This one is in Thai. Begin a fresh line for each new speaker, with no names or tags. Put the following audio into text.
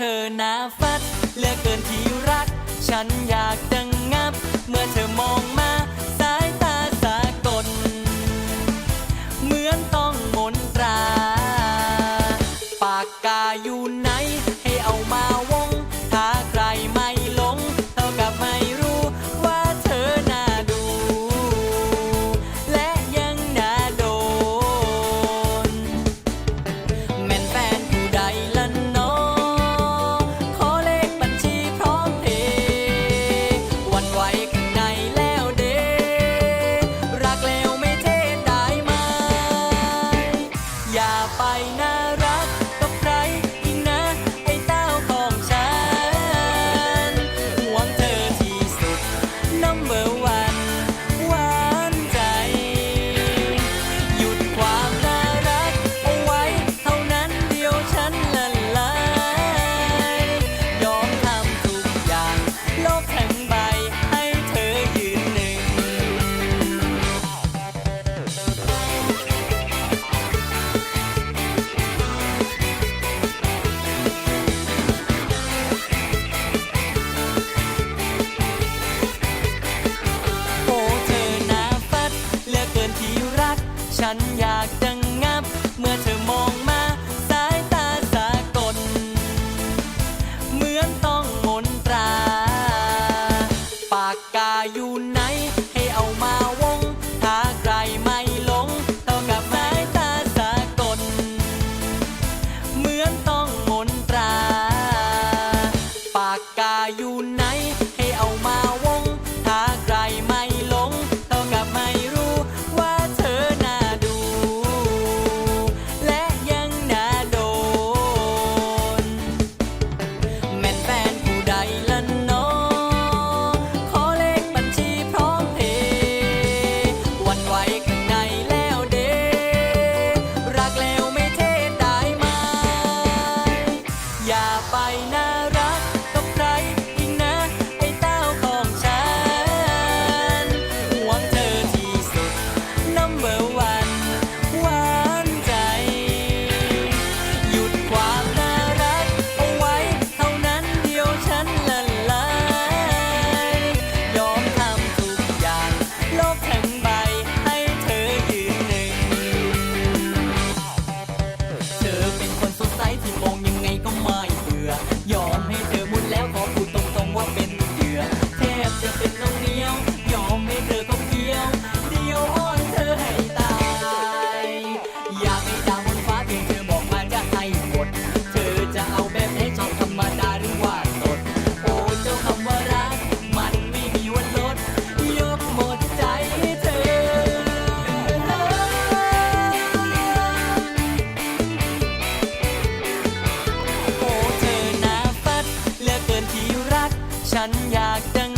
เธอหนาฟัดเหลือเกินที่รัก ฉันอยากดังงับ เมื่อ เบอร์หวานใจ หยุดความน่ารักเอาไว้เท่านั้นเดียวฉันละลาย ยอมทำทุกอย่างลบ ฉันอยาก ฉันอยากดัง